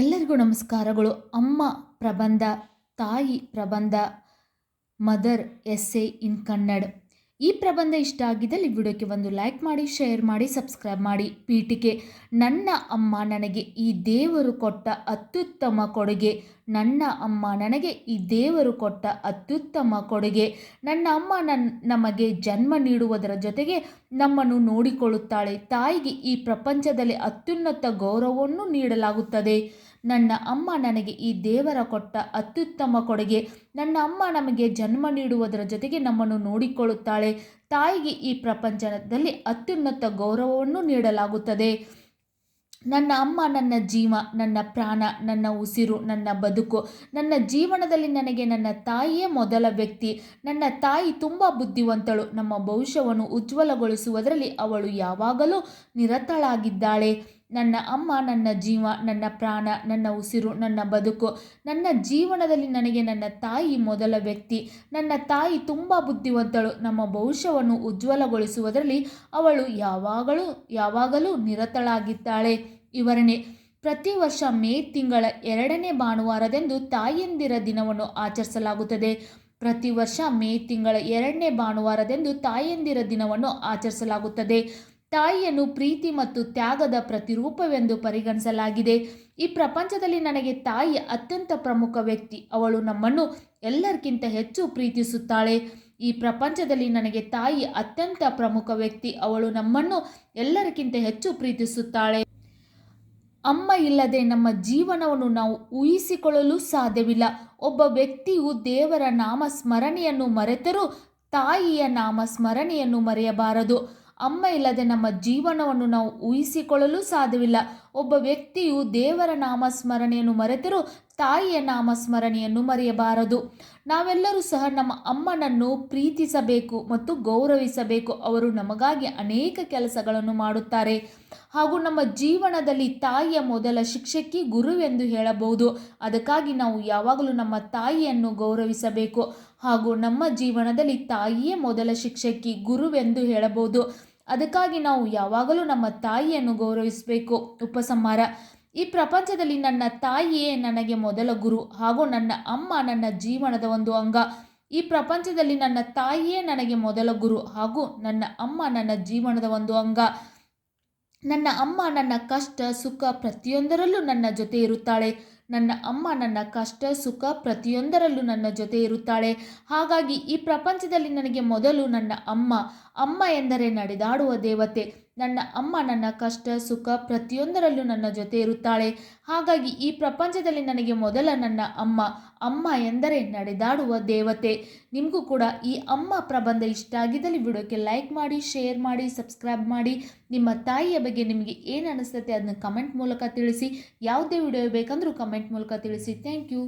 ಎಲ್ಲರಿಗೂ ನಮಸ್ಕಾರಗಳು. ಅಮ್ಮ ಪ್ರಬಂಧ, ತಾಯಿ ಪ್ರಬಂಧ, mother essay in Kannada. ಈ ಪ್ರಬಂಧ ಇಷ್ಟ ಆಗಿದ್ದಲ್ಲಿ ವಿಡಿಯೋಕ್ಕೆ ಒಂದು ಲೈಕ್ ಮಾಡಿ, ಶೇರ್ ಮಾಡಿ, ಸಬ್ಸ್ಕ್ರೈಬ್ ಮಾಡಿ. ಪೀಠಿಕೆ, ನನ್ನ ಅಮ್ಮ ನನಗೆ ಈ ದೇವರು ಕೊಟ್ಟ ಅತ್ಯುತ್ತಮ ಕೊಡುಗೆ. ನನ್ನ ಅಮ್ಮ ನನಗೆ ಈ ದೇವರು ಕೊಟ್ಟ ಅತ್ಯುತ್ತಮ ಕೊಡುಗೆ. ನನ್ನ ಅಮ್ಮ ನನ್, ನಮಗೆ ಜನ್ಮ ನೀಡುವುದರ ಜೊತೆಗೆ ನಮ್ಮನ್ನು ನೋಡಿಕೊಳ್ಳುತ್ತಾಳೆ. ತಾಯಿಗೆ ಈ ಪ್ರಪಂಚದಲ್ಲಿ ಅತ್ಯುನ್ನತ ಗೌರವವನ್ನು ನೀಡಲಾಗುತ್ತದೆ. ನನ್ನ ಅಮ್ಮ ನನಗೆ ಈ ದೇವರ ಕೊಟ್ಟ ಅತ್ಯುತ್ತಮ ಕೊಡುಗೆ. ನನ್ನ ಅಮ್ಮ ನಮಗೆ ಜನ್ಮ ನೀಡುವುದರ ಜೊತೆಗೆ ನಮ್ಮನ್ನು ನೋಡಿಕೊಳ್ಳುತ್ತಾಳೆ. ತಾಯಿಗೆ ಈ ಪ್ರಪಂಚದಲ್ಲಿ ಅತ್ಯುನ್ನತ ಗೌರವವನ್ನು ನೀಡಲಾಗುತ್ತದೆ. ನನ್ನ ಅಮ್ಮ ನನ್ನ ಜೀವ, ನನ್ನ ಪ್ರಾಣ, ನನ್ನ ಉಸಿರು, ನನ್ನ ಬದುಕು. ನನ್ನ ಜೀವನದಲ್ಲಿ ನನಗೆ ನನ್ನ ತಾಯಿಯೇ ಮೊದಲ ವ್ಯಕ್ತಿ. ನನ್ನ ತಾಯಿ ತುಂಬ ಬುದ್ಧಿವಂತಳು. ನಮ್ಮ ಭವಿಷ್ಯವನ್ನು ಉಜ್ವಲಗೊಳಿಸುವುದರಲ್ಲಿ ಅವಳು ಯಾವಾಗಲೂ ನಿರತಳಾಗಿದ್ದಾಳೆ. ನನ್ನ ಅಮ್ಮ, ನನ್ನ ಜೀವ, ನನ್ನ ಪ್ರಾಣ, ನನ್ನ ಉಸಿರು, ನನ್ನ ಬದುಕು, ನನ್ನ ಜೀವನದಲ್ಲಿ ನನಗೆ ನನ್ನ ತಾಯಿ ಮೊದಲ ವ್ಯಕ್ತಿ. ನನ್ನ ತಾಯಿ ತುಂಬ ಬುದ್ಧಿವಂತಳು. ನಮ್ಮ ಭವಿಷ್ಯವನ್ನು ಉಜ್ವಲಗೊಳಿಸುವುದರಲ್ಲಿ ಅವಳು ಯಾವಾಗಲೂ ಯಾವಾಗಲೂ ನಿರತಳಾಗಿದ್ದಾಳೆ. ವಿವರಣೆ, ಪ್ರತಿ ವರ್ಷ ಮೇ ತಿಂಗಳ ಎರಡನೇ ಭಾನುವಾರದಂದು ತಾಯಂದಿರ ದಿನವನ್ನು ಆಚರಿಸಲಾಗುತ್ತದೆ. ಪ್ರತಿ ವರ್ಷ ಮೇ ತಿಂಗಳ ಎರಡನೇ ಭಾನುವಾರದಂದು ತಾಯಂದಿರ ದಿನವನ್ನು ಆಚರಿಸಲಾಗುತ್ತದೆ. ತಾಯಿಯನ್ನು ಪ್ರೀತಿ ಮತ್ತು ತ್ಯಾಗದ ಪ್ರತಿರೂಪವೆಂದು ಪರಿಗಣಿಸಲಾಗಿದೆ. ಈ ಪ್ರಪಂಚದಲ್ಲಿ ನನಗೆ ತಾಯಿ ಅತ್ಯಂತ ಪ್ರಮುಖ ವ್ಯಕ್ತಿ. ಅವಳು ನಮ್ಮನ್ನು ಎಲ್ಲರಿಗಿಂತ ಹೆಚ್ಚು ಪ್ರೀತಿಸುತ್ತಾಳೆ. ಈ ಪ್ರಪಂಚದಲ್ಲಿ ನನಗೆ ತಾಯಿ ಅತ್ಯಂತ ಪ್ರಮುಖ ವ್ಯಕ್ತಿ. ಅವಳು ನಮ್ಮನ್ನು ಎಲ್ಲರಿಗಿಂತ ಹೆಚ್ಚು ಪ್ರೀತಿಸುತ್ತಾಳೆ. ಅಮ್ಮ ಇಲ್ಲದೆ ನಮ್ಮ ಜೀವನವನ್ನು ನಾವು ಊಹಿಸಿಕೊಳ್ಳಲು ಸಾಧ್ಯವಿಲ್ಲ. ಒಬ್ಬ ವ್ಯಕ್ತಿಯು ದೇವರ ನಾಮ ಸ್ಮರಣೆಯನ್ನು ಮರೆತರೂ ತಾಯಿಯ ನಾಮ ಸ್ಮರಣೆಯನ್ನು ಮರೆಯಬಾರದು. ಅಮ್ಮ ಇಲ್ಲದೆ ನಮ್ಮ ಜೀವನವನ್ನು ನಾವು ಊಹಿಸಿಕೊಳ್ಳಲು ಸಾಧ್ಯವಿಲ್ಲ. ಒಬ್ಬ ವ್ಯಕ್ತಿಯು ದೇವರ ನಾಮಸ್ಮರಣೆಯನ್ನು ಮರೆತರೂ ತಾಯಿಯ ನಾಮಸ್ಮರಣೆಯನ್ನು ಮರೆಯಬಾರದು. ನಾವೆಲ್ಲರೂ ಸಹ ನಮ್ಮ ಅಮ್ಮನನ್ನು ಪ್ರೀತಿಸಬೇಕು ಮತ್ತು ಗೌರವಿಸಬೇಕು. ಅವರು ನಮಗಾಗಿ ಅನೇಕ ಕೆಲಸಗಳನ್ನು ಮಾಡುತ್ತಾರೆ. ಹಾಗೂ ನಮ್ಮ ಜೀವನದಲ್ಲಿ ತಾಯಿಯ ಮೊದಲ ಶಿಕ್ಷಕಿ ಗುರುವೆಂದು ಹೇಳಬಹುದು. ಅದಕ್ಕಾಗಿ ನಾವು ಯಾವಾಗಲೂ ನಮ್ಮ ತಾಯಿಯನ್ನು ಗೌರವಿಸಬೇಕು. ಹಾಗೂ ನಮ್ಮ ಜೀವನದಲ್ಲಿ ತಾಯಿಯೇ ಮೊದಲ ಶಿಕ್ಷಕಿ ಗುರುವೆಂದು ಹೇಳಬಹುದು. ಅದಕ್ಕಾಗಿ ನಾವು ಯಾವಾಗಲೂ ನಮ್ಮ ತಾಯಿಯನ್ನು ಗೌರವಿಸಬೇಕು. ಉಪಸಂಹಾರ. ಈ ಪ್ರಪಂಚದಲ್ಲಿ ನನ್ನ ತಾಯಿಯೇ ನನಗೆ ಮೊದಲ ಗುರು ಹಾಗೂ ನನ್ನ ಅಮ್ಮ ನನ್ನ ಜೀವನದ ಒಂದು ಅಂಗ. ಈ ಪ್ರಪಂಚದಲ್ಲಿ ನನ್ನ ತಾಯಿಯೇ ನನಗೆ ಮೊದಲ ಗುರು ಹಾಗೂ ನನ್ನ ಅಮ್ಮ ನನ್ನ ಜೀವನದ ಒಂದು ಅಂಗ. ನನ್ನ ಅಮ್ಮ ನನ್ನ ಕಷ್ಟ, ಸುಖ ಪ್ರತಿಯೊಂದರಲ್ಲೂ ನನ್ನ ಜೊತೆ ಇರುತ್ತಾಳೆ. ನನ್ನ ಅಮ್ಮ ನನ್ನ ಕಷ್ಟ, ಸುಖ ಪ್ರತಿಯೊಂದರಲ್ಲೂ ನನ್ನ ಜೊತೆ ಇರುತ್ತಾಳೆ. ಹಾಗಾಗಿ ಈ ಪ್ರಪಂಚದಲ್ಲಿ ನನಗೆ ಮೊದಲು ನನ್ನ ಅಮ್ಮ ಅಮ್ಮ ಎಂದರೆ ನಡೆದಾಡುವ ದೇವತೆ. ನನ್ನ ಅಮ್ಮ ನನ್ನ ಕಷ್ಟ, ಸುಖ ಪ್ರತಿಯೊಂದರಲ್ಲೂ ನನ್ನ ಜೊತೆ ಇರುತ್ತಾಳೆ. ಹಾಗಾಗಿ ಈ ಪ್ರಪಂಚದಲ್ಲಿ ನನಗೆ ಮೊದಲ ನನ್ನ ಅಮ್ಮ ಅಮ್ಮ ಎಂದರೆ ನಡೆದಾಡುವ ದೇವತೆ. ನಿಮಗೂ ಕೂಡ ಈ ಅಮ್ಮ ಪ್ರಬಂಧ ಇಷ್ಟ ಆಗಿದ್ದಲ್ಲಿ ವಿಡಿಯೋಕ್ಕೆ ಲೈಕ್ ಮಾಡಿ, ಶೇರ್ ಮಾಡಿ, ಸಬ್ಸ್ಕ್ರೈಬ್ ಮಾಡಿ. ನಿಮ್ಮ ತಾಯಿಯ ಬಗ್ಗೆ ನಿಮಗೆ ಏನು ಅನಿಸುತ್ತೆ ಅದನ್ನ ಕಮೆಂಟ್ ಮೂಲಕ ತಿಳಿಸಿ. ಯಾವುದೇ ವಿಡಿಯೋ ಬೇಕಂದ್ರೂ ಕಮೆಂಟ್ ಮೂಲಕ ತಿಳಿಸಿ ಥ್ಯಾಂಕ್ ಯು